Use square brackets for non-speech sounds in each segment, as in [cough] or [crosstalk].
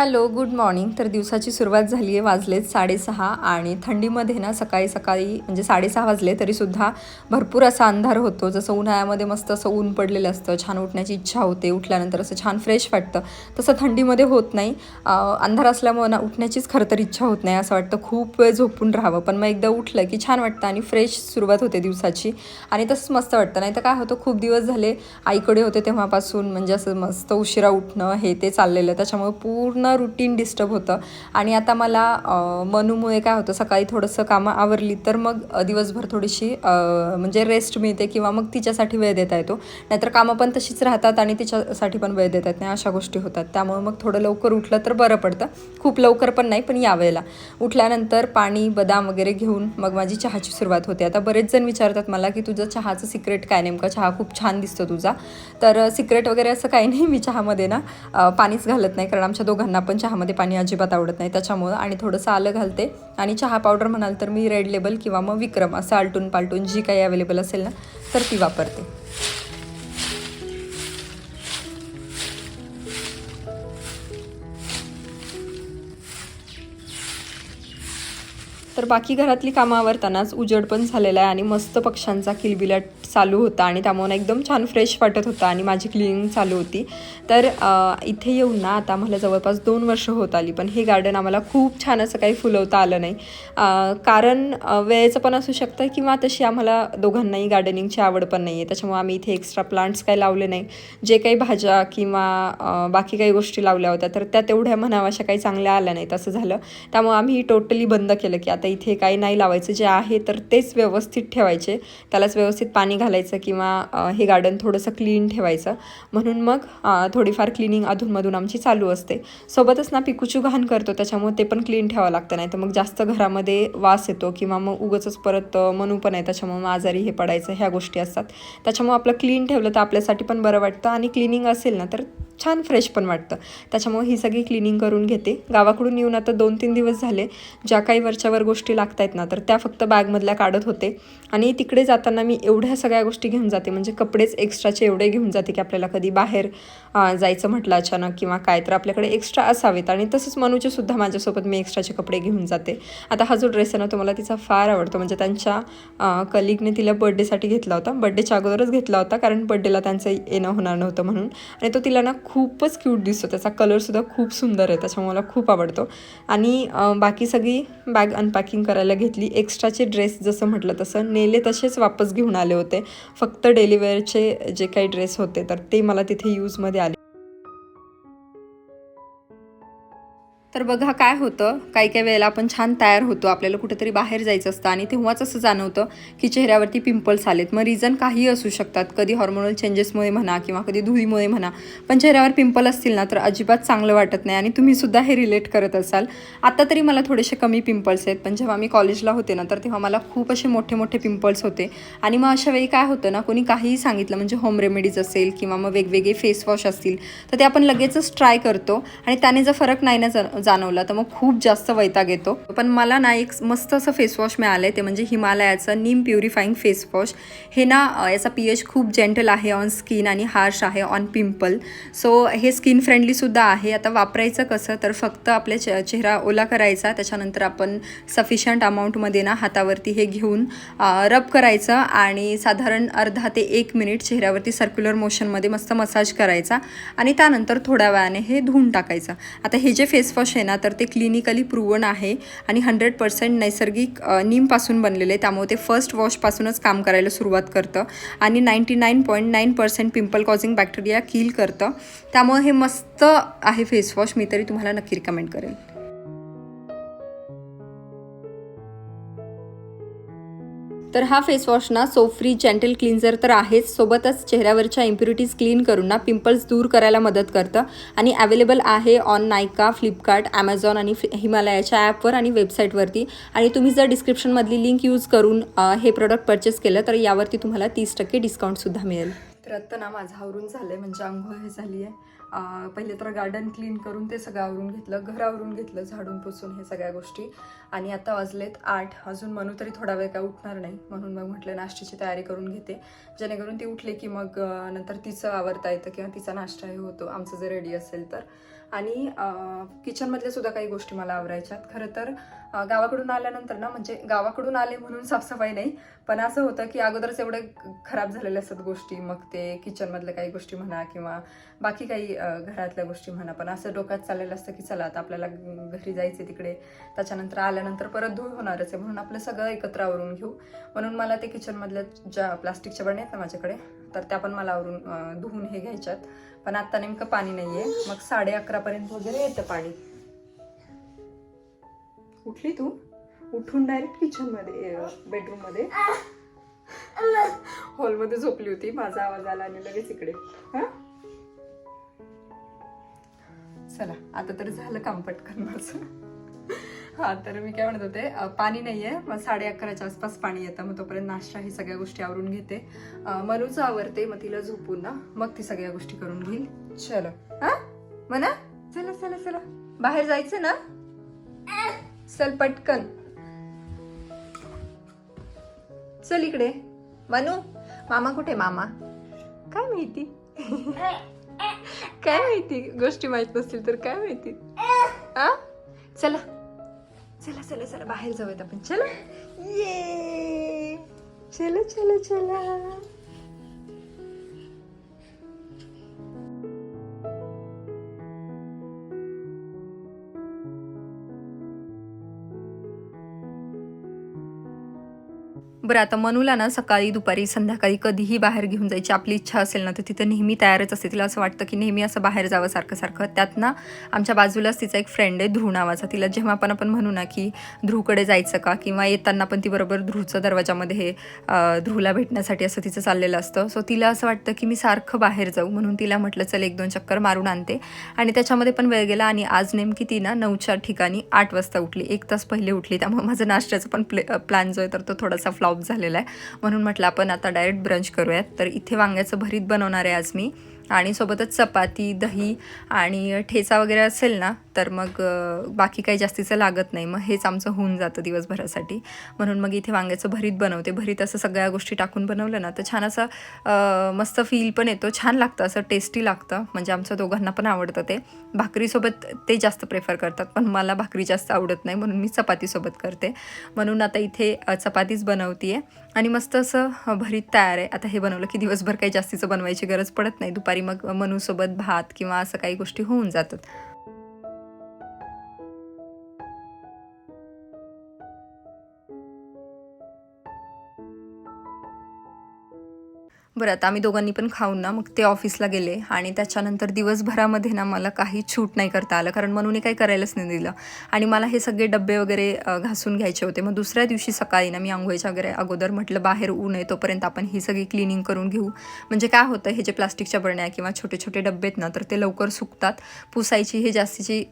Hello good morning. तर दिवसाची सुरुवात झाली आहे वाजलेत साडेसहा आणि थंडीमध्ये ना सकाळी सकाळी म्हणजे साडेसहा वाजले तरीसुद्धा भरपूर असा अंधार होतो. जसं उन्हाळ्यामध्ये मस्त असं ऊन पडलेलं असतं छान उठण्याची इच्छा होते उठल्यानंतर असं छान फ्रेश वाटतं. तसं थंडीमध्ये होत नाही. अंधार असल्यामुळं ना उठण्याचीच खरं तर इच्छा होत नाही असं वाटतं खूप वेळ झोपून राहावं. पण मग एकदा उठलं की छान वाटतं आणि फ्रेश सुरुवात होते दिवसाची. आणि तसंच मस्त वाटतं. नाही तर काय होतं खूप दिवस झाले आईकडे होते तेव्हापासून म्हणजे असं मस्त उशिरा उठणं हे ते चाललेलं. त्याच्यामुळे पूर्ण रुटीन डिस्टर्ब होतं. आणि आता मला मनूमुळे काय होतं सकाळी थोडंसं कामं आवरली तर मग दिवसभर थोडीशी म्हणजे रेस्ट मिळते किंवा मग तिच्यासाठी वेळ देता येतो. नाहीतर कामं पण तशीच राहतात आणि तिच्यासाठी पण वेळ देता येत नाही. अशा गोष्टी होतात. त्यामुळे मग थोडं लवकर उठलं तर बरं पडतं. खूप लवकर पण नाही पण यावेळेला उठल्यानंतर पाणी बदाम वगैरे घेऊन मग माझी चहाची सुरुवात होते. आता बरेच जण विचारतात मला की तुझं चहाचं सिक्रेट काय? नेमकं चहा खूप छान दिसतो तुझा. तर सिक्रेट वगैरे असं काही नाही. मी चहामध्ये ना पाणीच घालत नाही कारण आमच्या दोघांना पण चहामध्ये पाणी अजिबात आवडत नाही त्याच्यामुळं आणि थोडंसं आलं घालते. आणि चहा पावडर म्हणाल तर मी रेड लेबल किंवा मग विक्रम असं आलटून पालटून जी काही अवेलेबल असेल ना तर ती वापरते. तर बाकी घरातली कामं आवरतानाच उजड पण झालेला आहे आणि मस्त पक्ष्यांचा किलबिलाट चालू होता आणि त्यामुळे एकदम छान फ्रेश वाटत होता आणि माझी क्लिनिंग चालू होती. तर इथे येऊन ना. आता आम्हाला जवळपास दोन वर्ष होत आली पण हे गार्डन आम्हाला खूप छान असं काही फुलवता आलं नाही. कारण वेळेचं पण असू शकतं किंवा तशी आम्हाला दोघांनाही गार्डनिंगची आवड पण नाही आहे त्याच्यामुळे आम्ही इथे एक्स्ट्रा प्लांट्स काही लावले नाही. जे काही भाज्या किंवा बाकी काही गोष्टी लावल्या होत्या तर त्या तेवढ्या म्हणावाशा काही चांगल्या आल्या नाहीत असं झालं. त्यामुळे आम्ही टोटली बंद केलं की आता इथे काही नाही लावायचं. जे आहे तर तेच व्यवस्थित ठेवायचे. त्यालाच व्यवस्थित पाणी घालायचं किंवा हे गार्डन थोडंसं क्लीन ठेवायचं. म्हणून मग अ, थोडीफार क्लिनिंग अधूनमधून आमची चालू असते. सोबतच ना पिकूचू घाण करतो त्याच्यामुळे ते पण क्लीन ठेवावं लागतं नाही तर मग जास्त घरामध्ये वास येतो किंवा मग उगच परत मनू पण आहे त्याच्यामुळे मग आजारी हे पडायचं ह्या गोष्टी असतात. त्याच्यामुळे आपलं क्लीन ठेवलं तर आपल्यासाठी पण बरं वाटतं आणि क्लिनिंग असेल ना तर छान फ्रेश पण वाटतं. त्याच्यामुळे ही सगळी क्लिनिंग करून घेते. गावाकडून येऊन आता दोन तीन दिवस झाले. ज्या काही वरच्यावर गोष्टी लागत आहेत ना तर त्या फक्त बॅगमधल्या काढत होते. आणि तिकडे जाताना मी एवढ्या सगळ्या गोष्टी घेऊन जाते. म्हणजे कपडेच एक्स्ट्राचे एवढे घेऊन जाते की आपल्याला कधी बाहेर जायचं म्हटलं अचानक किंवा काय तर आपल्याकडे एक्स्ट्रा असावेत. आणि तसंच मनूचे सुद्धा माझ्यासोबत मी एक्स्ट्राचे कपडे घेऊन जाते. आता हा जो ड्रेस आहे ना तो मला तिचा फार आवडतो. म्हणजे त्यांच्या कलिगने तिला बर्थडेसाठी घेतला होता. बर्थडेच्या अगोदरच घेतला होता. कारण बर्थडेला त्यांचं येणं होणार नव्हतं म्हणून. आणि तो तिला ना खूपच क्यूट दिसतो. त्याचा कलरसुद्धा खूप सुंदर आहे. त्याच्यामुळे मला खूप आवडतो. आणि बाकी सगळी बॅग अनपॅकिंग करायला घेतली. एक्स्ट्राचे ड्रेस जसं म्हटलं तसं. नेले तसेच वापस घेऊन आले होते. फक्त डेलिवेअरचे जे काही ड्रेस होते तर ते मला तिथे यूजमध्ये आले. तर बघा काय होतं. काही काही वेळेला आपण छान तयार होतो. आपल्याला कुठेतरी बाहेर जायचं असतं आणि तेव्हाच असं जाणवतं की चेहऱ्यावरती पिंपल्स आलेत. मग रिझन काही असू शकतात. कधी हॉर्मोनल चेंजेसमुळे म्हणा किंवा कधी धुळीमुळे म्हणा. पण चेहऱ्यावर पिंपल असतील ना तर अजिबात चांगलं वाटत नाही. आणि तुम्हीसुद्धा हे रिलेट करत असाल. आता तरी मला थोडेसे कमी पिंपल्स आहेत. पण जेव्हा मी कॉलेजला होते ना तर तेव्हा मला खूप असे मोठे मोठे पिंपल्स होते. आणि मग अशा वेळी काय होतं ना कोणी काहीही सांगितलं म्हणजे होम रेमेडीज असेल किंवा मग वेगवेगळे फेस वॉश असतील तर ते आपण लगेचच ट्राय करतो. आणि त्याने जर फरक नाही ना जाणवला. तर मग खूप जास्त वैताग येतो. पण मला ना एक मस्त असं फेसवॉश मिळालं आहे ते म्हणजे हिमालयाचं नीम प्युरिफाईंग फेसवॉश हे ना याचा पी एच खूप जेंटल आहे ऑन स्किन आणि हार्श आहे ऑन पिंपल सो हे स्किन फ्रेंडलीसुद्धा आहे. आता वापरायचं कसं? तर फक्त आपल्या चे चेहरा ओला करायचा. त्याच्यानंतर आपण सफिशियंट अमाऊंटमध्ये ना हातावरती हे घेऊन रब करायचं आणि साधारण अर्धा ते एक मिनिट चेहऱ्यावरती सर्क्युलर मोशनमध्ये मस्त मसाज करायचा आणि त्यानंतर थोड्या वेळाने हे धुवून टाकायचं. आता हे जे फेसवॉश ब्रश आहे ना तर ते क्लिनिकली प्रूवन आहे आणि हंड्रेड पर्सेंट नैसर्गिक नीमपासून बनलेले आहे त्यामुळे ते फर्स्ट वॉशपासूनच काम करायला सुरुवात करतं आणि ninety nine point nine percent pimple causing bacteria kill करतं. त्यामुळे हे मस्त आहे फेसवॉश मी तरी तुम्हाला नक्की रिकमेंड करेल. तर हा फेस वॉश ना सोफ्री जेंटल क्लिन्झर तर आहेच. सोबतच चेहऱ्यावरच्या इम्प्युरिटीज क्लीन करून ना पिंपल्स दूर करायला मदत करतं. आणि अवेलेबल आहे ऑन नायका फ्लिपकार्ट ॲमेझॉन आणि हिमालयाच्या ॲपवर आणि वेबसाईटवरती आणि तुम्ही जर डिस्क्रिप्शनमधली लिंक यूज करून हे प्रोडक्ट परचेस केलं तर यावरती तुम्हाला तीस टक्के डिस्काउंटसुद्धा मिळेल. तर आत्ता ना माझं आवरून झालं आहे म्हणजे आंघोळ हे झाली आहे पहिले तर गार्डन क्लीन करून ते सगळं आवरून घेतलं घरावरून घेतलं झाडून पुसून हे सगळ्या गोष्टी. आणि आता वाजलेत आठ अजून मनू तरी थोडा वेळ काय उठणार नाही म्हणून मग म्हटलं नाश्त्याची तयारी करून घेते. जेणेकरून ती उठली की मग नंतर तिचं आवरता येतं किंवा तिचा नाश्ता हे होतो आमचं जर रेडी असेल तर. आणि किचनमधल्या सुद्धा काही गोष्टी मला आवरायच्यात. खरं तर गावाकडून आल्यानंतर ना म्हणजे गावाकडून आले म्हणून साफसफाई नाही पण असं होतं की अगोदरच एवढे खराब झालेल्या असतात गोष्टी मग ते किचनमधल्या काही गोष्टी म्हणा किंवा बाकी काही घरातल्या गोष्टी म्हणा पण असं डोक्यात चाललेलं असतं की चला आता आपल्याला घरी जायचं तिकडे त्याच्यानंतर आल्यानंतर परत धूळ होणारच आहे म्हणून आपलं सगळं एकत्र आवरून घेऊ. म्हणून मला ते किचनमधल्या ज्या प्लास्टिकच्या बरण्या आहेत ना माझ्याकडे तर त्या पण मला आवरून धुवून हे घ्यायच्यात. पण आत्ता नेमकं पाणी नाहीये. मग साडे अकरापर्यंत वगैरे येतं पाणी. उठली तू? उठून डायरेक्ट किचनमध्ये बेडरूममध्ये हॉलमध्ये झोपली होती. माझा आवाज आला आणि लगेच इकडे. हा? चला आता तर झालं काम पटकन माझं. हा तर मी काय म्हणत होते पाणी नाहीये मग साडे अकराच्या आसपास पाणी येतं मग तोपर्यंत नाश्ता ही सगळ्या गोष्टी आवरून घेते. मनूचं आवरते मग तिला झोपून ना मग ती सगळ्या गोष्टी करून घेईल. चलो. हा? म्हणा? चला चला चला. बाहेर जायचं ना? चल पटकन. चल इकडे. मनू मामा कुठे मामा? काय माहिती? [laughs] काय माहिती? गोष्टी माहीत नसतील तर काय माहिती? आ चला. चला चला चला बाहेर जाऊयात आपण. चला. ये चला चला चला. बरं आता मनूला ना सकाळी दुपारी संध्याकाळी कधीही बाहेर घेऊन जायची आपली इच्छा असेल ना तर तिथं नेहमी तयारच असते. तिला असं वाटतं की नेहमी असं बाहेर जावं सारखं सारखं. त्यात ना आमच्या बाजूलाच तिचा एक फ्रेंड आहे ध्रुव नावाचा. तिला जेव्हा पण आपण म्हणू ना की ध्रुवकडे जायचं का किंवा येताना पण ती बरोबर ध्रुवचं दरवाजामध्ये हे ध्रुवला भेटण्यासाठी असं तिचं चाललेलं असतं. सो तिला असं वाटतं की मी सारखं बाहेर जाऊ म्हणून तिला म्हटलं चल एक दोन चक्कर मारून आणते. आणि त्याच्यामध्ये पण वेळ गेला आणि आज नेमकी ती ना नऊच्या ठिकाणी आठ वाजता उठली. एक तास पहिले उठली त्यामुळे माझं नाश्त्याचं पण प्ले प्लॅन जो आहे तर तो थोडासा फ्लॉप झालेला आहे. म्हणून म्हटलं आपण आता डायरेक्ट ब्रंच करूयात. तर इथे वांग्याचं भरीत बनवणार आहे आज मी. आणि सोबतच चपाती दही आणि ठेचा वगैरे असेल ना तर मग बाकी काही जास्तीचं लागत नाही. मग हेच आमचं होऊन जातं दिवसभरासाठी. म्हणून मग इथे वांग्याचं भरीत बनवते. भरीत असं सगळ्या गोष्टी टाकून बनवलं ना तर छान असं मस्त फील पण येतो. छान लागतं असं टेस्टी लागतं. म्हणजे आमच्या दोघांना पण आवडतं ते. भाकरीसोबत ते जास्त प्रेफर करतात. पण मला भाकरी जास्त आवडत नाही म्हणून मी चपातीसोबत करते. म्हणून आता इथे चपातीच बनवते आणि मस्त असं भरीत तयार आहे. आता हे बनवलं की दिवसभर काही जास्तीचं बनवायची गरज पडत नाही. दुपारी मग मनूसोबत भात किंवा असं काही गोष्टी होऊन जातात. बरं आता आम्ही दोघांनी पण खाऊन ना मग ते ऑफिसला गेले आणि त्याच्यानंतर दिवसभरामध्ये ना मला काही छूट नाही करता आलं कारण मनूने काही करायलाच नाही दिलं. आणि मला हे सगळे डबे वगैरे घासून घ्यायचे होते. मग दुसऱ्या दिवशी सकाळी ना मी आंघोळीच्या वगैरे अगोदर म्हटलं बाहेर ऊन आहे तोपर्यंत आपण ही सगळी क्लिनिंग करून घेऊ. म्हणजे काय होतं हे जे प्लास्टिकच्या बरण्या किंवा छोटे छोटे डबे आहेत ना तर ते लवकर सुकतात. पुसायची हे जास्तीची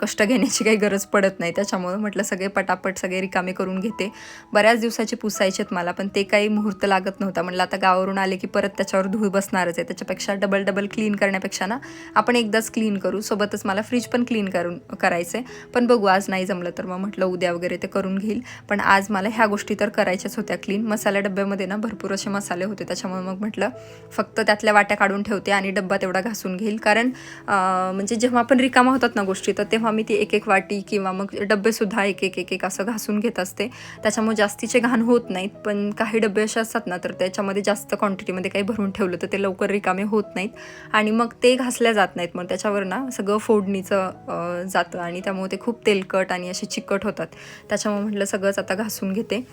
कष्ट घेण्याची काही गरज पडत नाही. त्याच्यामुळं म्हटलं सगळे पटापट सगळे रिकामे करून घेते. बऱ्याच दिवसाचे पुसायचे आहेत मला पण ते काही मुहूर्त लागत नव्हता. म्हटलं आता गावावरून आले की परत त्याच्यावर धूळ बसणारच आहे. त्याच्यापेक्षा डबल डबल क्लीन करण्यापेक्षा ना आपण एकदाच क्लीन करू. सोबतच मला फ्रीज पण क्लीन करून करायचं आहे पण बघू आज नाही जमलं तर मग म्हटलं उद्या वगैरे ते करून घेईल. पण आज मला ह्या गोष्टी तर करायच्याच होत्या क्लीन मसाल्या डब्यामध्ये ना भरपूर असे मसाले होते. त्याच्यामुळे मग म्हटलं फक्त त्यातल्या वाट्या काढून ठेवते आणि डब्बा तेवढा घासून घेईल. कारण म्हणजे जेव्हा आपण रिकामा होतात ना गोष्टी तर तेव्हा मी ती एक एक वाटी किंवा मग डब्बेसुद्धा एक एक एक एक असं घासून घेत असते. त्याच्यामुळे जास्तीचे घाण होत नाहीत. पण काही डबे असे असतात ना तर त्याच्यामध्ये जास्त क्वांटिटीमध्ये काही भरून ठेवलं तर ते लवकर रिकामे होत नाहीत. आणि मग ते घासल्या जात नाहीत. मग त्याच्यावर ना सगळं फोडणीचं जातं आणि त्यामुळे ते खूप तेलकट आणि असे चिकट होतात. त्याच्यामुळे म्हटलं सगळंच आता घासून घेते.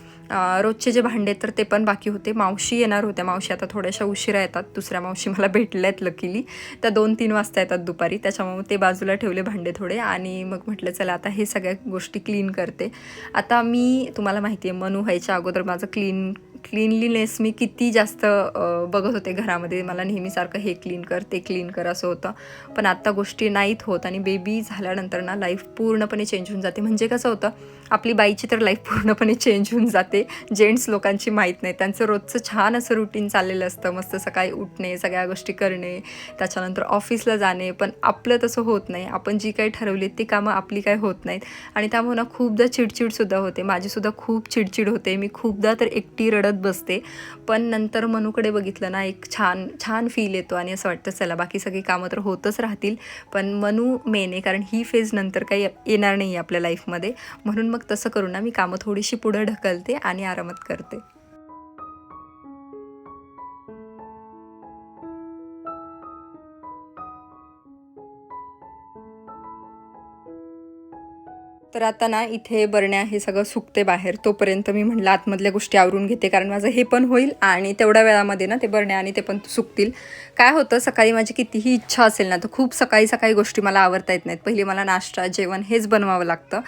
रोजचे जे भांडे आहेत तर ते पण बाकी होते. मावशी येणार होत्या. मावशी आता थोड्याशा उशिरा येतात. दुसऱ्या मावशी मला भेटल्या आहेत लकीली त्या दोन तीन वाजता येतात दुपारी. त्याच्यामुळे ते बाजूला ठेवले भांडे थोडे आणि मग म्हटलं चला आता हे सगळ्या गोष्टी क्लीन करते. आता मी तुम्हाला माहिती आहे मनू व्हायच्या अगोदर माझं क्लीन क्लीनलीनेस मी किती जास्त बघत होते घरामध्ये. मला नेहमीसारखं हे क्लीन कर ते क्लीन कर असं होतं. पण आत्ता गोष्टी नाहीत होत आणि बेबी झाल्यानंतर ना लाईफ पूर्णपणे चेंज होऊन जाते. म्हणजे कसं होतं आपली बाईची तर लाईफ पूर्णपणे चेंज होऊन जाते. जेंट्स लोकांची माहीत नाही. त्यांचं रोजचं छान असं रुटीन चाललेलं असतं. मस्त सकाळी उठणे सगळ्या गोष्टी करणे त्याच्यानंतर ऑफिसला जाणे. पण आपलं तसं होत नाही. आपण जी काही ठरवली ती कामं आपली काही होत नाहीत. आणि त्यामुळे ना खूपदा चिडचिडसुद्धा होते. माझीसुद्धा खूप चिडचिड होते. मी खूपदा तर एकटी रडत बसते. पण नंतर मनूकडे बघितलं ना एक छान छान फील येतो आणि असं वाटतं चला बाकी सगळी कामं तर होतच राहतील. पण मनू मेन आहे कारण ही फेज नंतर काही येणार नाही आहे आपल्या लाईफमध्ये म्हणून मग तसं करून ना मी कामं थोडीशी पुढं ढकलते आणि आरामात करते. तर आता ना इथे बरण्या हे सगळं सुकते बाहेर. तोपर्यंत मी म्हणलं आतमधल्या गोष्टी आवरून घेते कारण माझं हे पण होईल आणि तेवढ्या वेळामध्ये ना ते बरण्या आणि ते पण सुकतील. काय होतं सकाळी माझी कितीही इच्छा असेल ना तर खूप सकाळी सकाळी गोष्टी मला आवडता येत नाहीत. पहिली मला नाश्ता जेवण हेच बनवावं लागतं.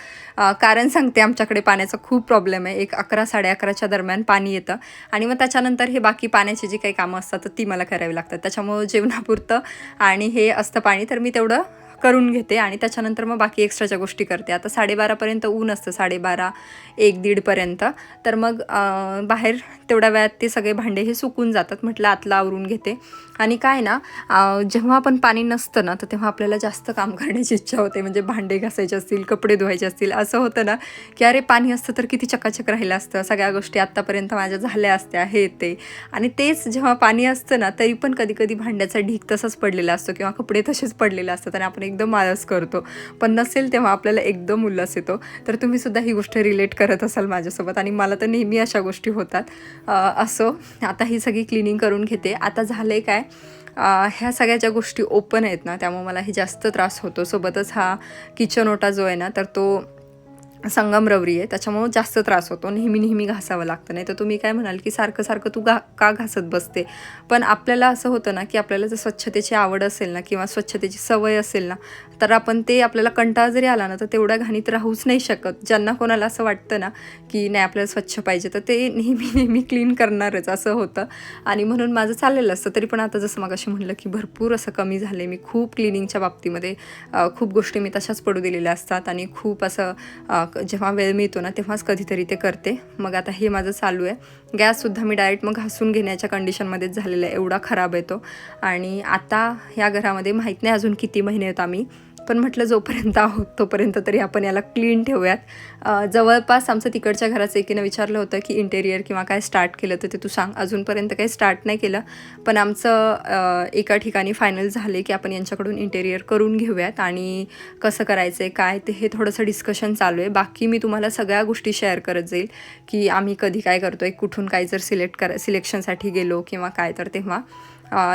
कारण सांगते आमच्याकडे पाण्याचा खूप प्रॉब्लेम आहे. एक अकरा साडे अकराच्या दरम्यान पाणी येतं आणि मग त्याच्यानंतर हे बाकी पाण्याची जी काही कामं असतात तर ती मला करावी लागतात. त्याच्यामुळं जेवणापुरतं आणि हे असतं पाणी. तर मी तेवढं करून घेते आणि त्याच्यानंतर मग बाकी एक्स्ट्राच्या गोष्टी करते. आता साडेबारापर्यंत ऊन असतं साडेबारा एक दीडपर्यंत तर मग बाहेर तेवढ्या वेळात ते सगळे भांडे हे सुकून जातात म्हटलं आतला आवरून घेते. आणि काय ना जेव्हा आपण पाणी नसतं ना तर तेव्हा आपल्याला जास्त काम करण्याची इच्छा होते. म्हणजे भांडे घासायचे असतील कपडे धुवायचे असतील. असं होतं ना की अरे पाणी असतं तर किती चकाचक राहिलं असतं. सगळ्या गोष्टी आत्तापर्यंत माझ्या झाल्या असत्या हे ते. आणि तेच जेव्हा पाणी असतं ना तरी पण कधी कधी भांड्याचा ढीक तसाच पडलेला असतो किंवा कपडे तसेच पडलेले असतात आणि आपण एकदम आळस करतो. पण नसेल तेव्हा आपल्याला एकदम उल्हास येतो. तर तुम्ही सुद्धा ही गोष्ट रिलेट करत असाल माझ्यासोबत आणि मला तर नेहमी अशा गोष्टी होतात. असो आता ही सगळी क्लिनिंग करून घेते. आता झालं काय? ह्या सगळ्या ज्या गोष्टी ओपन आहेत ना त्यामुळे मला हे जास्त त्रास होतो. सोबतच हा किचन ओटा जो आहे ना तर तो संगमरवरी आहे त्याच्यामुळं जास्त त्रास होतो. नेहमी नेहमी घासावं लागतं. नाही तर तुम्ही काय म्हणाल की सारखं सारखं तू घा का घासत बसते? पण आपल्याला असं होतं ना की आपल्याला जर स्वच्छतेची आवड असेल ना किंवा स्वच्छतेची सवय असेल ना तर आपण ते आपल्याला कंटाळा जरी आला ना तर तेवढ्या घाणीत राहूच नाही शकत. ज्यांना कोणाला असं वाटतं ना की नाही आपल्याला स्वच्छ पाहिजे तर ते नेहमी [laughs] नेहमी क्लीन करणारच असं होतं. आणि म्हणून माझं चाललेलं असतं. तरी पण आता जसं मग अशी म्हणलं की भरपूर असं कमी झाले मी खूप क्लिनिंगच्या बाबतीमध्ये खूप गोष्टी मी तशाच पडू दिलेल्या असतात. आणि खूप असं जेव्हा वेळ मिळतो ना तेव्हाच कधीतरी ते करते. मग आता हे माझं चालू आहे. गॅससुद्धा मी डायरेक्ट मग घासून घेण्याच्या कंडिशनमध्येच झालेलं आहे. एवढा खराब येतो आणि आता ह्या घरामध्ये माहीत नाही अजून किती महिने आहेत आम्ही. पण म्हटलं जोपर्यंत आहोत तोपर्यंत तरी आपण याला क्लीन ठेवूयात. जवळपास आमचं तिकडच्या घराचं एकीनं विचारलं होतं की इंटेरियर किंवा काय स्टार्ट केलं तर ते तू सांग. अजूनपर्यंत काही स्टार्ट नाही केलं. पण आमचं एका ठिकाणी फायनल झाले की आपण यांच्याकडून इंटेरियर करून घेऊयात आणि कसं करायचं आहे काय ते हे थोडंसं डिस्कशन चालू आहे. बाकी मी तुम्हाला सगळ्या गोष्टी शेअर करत जाईल की आम्ही कधी काय करतो आहे कुठून काय जर सिलेक्ट करा सिलेक्शनसाठी गेलो किंवा काय तर तेव्हा.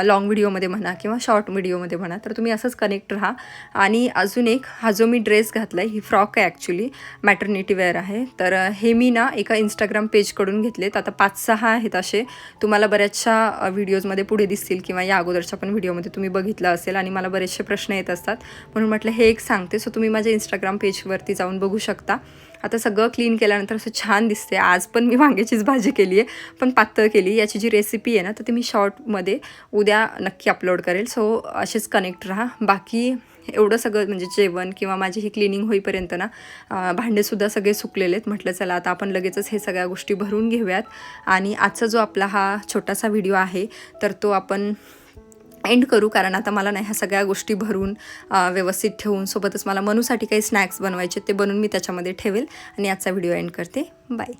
लाँग व्हिडिओमध्ये म्हणा किंवा शॉर्ट व्हिडिओमध्ये म्हणा तर तुम्ही असंच कनेक्ट राहा. आणि अजून एक हा जो मी ड्रेस घातला आहे ही फ्रॉक आहे ॲक्च्युली मॅटर्निटी वेअर आहे. तर हे मी ना एका इंस्टाग्राम पेजकडून घेतलेत. आता पाच सहा आहेत असे. तुम्हाला बऱ्याचशा व्हिडिओजमध्ये पुढे दिसतील किंवा या अगोदरच्या पण व्हिडिओमध्ये तुम्ही बघितलं असेल आणि मला बरेचसे प्रश्न येत असतात. म्हणून म्हटलं हे एक सांगते. सो तुम्ही माझ्या इंस्टाग्राम पेजवरती जाऊन बघू शकता. आता सगळं क्लीन केल्यानंतर असं छान दिसते आज पण मी वांग्याचीच भाजी केली आहे पण पातळ केली. याची जी रेसिपी आहे ना तर ती मी शॉर्टमध्ये उद्या नक्की अपलोड करेल. सो असेच कनेक्ट राहा. बाकी एवढं सगळं म्हणजे जेवण किंवा माझी ही क्लिनिंग होईपर्यंत ना भांडेसुद्धा सगळे सुकलेले आहेत. म्हटलं चला आता आपण लगेचच हे सगळ्या गोष्टी भरून घेऊयात. आणि आजचा जो आपला हा छोटासा व्हिडिओ आहे तर तो आपण एंड करू कारण आता मला नाही ह्या सगळ्या गोष्टी भरून व्यवस्थित ठेवून सोबतच मला मनूसाठी काही स्नॅक्स बनवायचे ते बनवून मी त्याच्यामध्ये ठेवेल. आणि आजचा व्हिडिओ एंड करते. बाय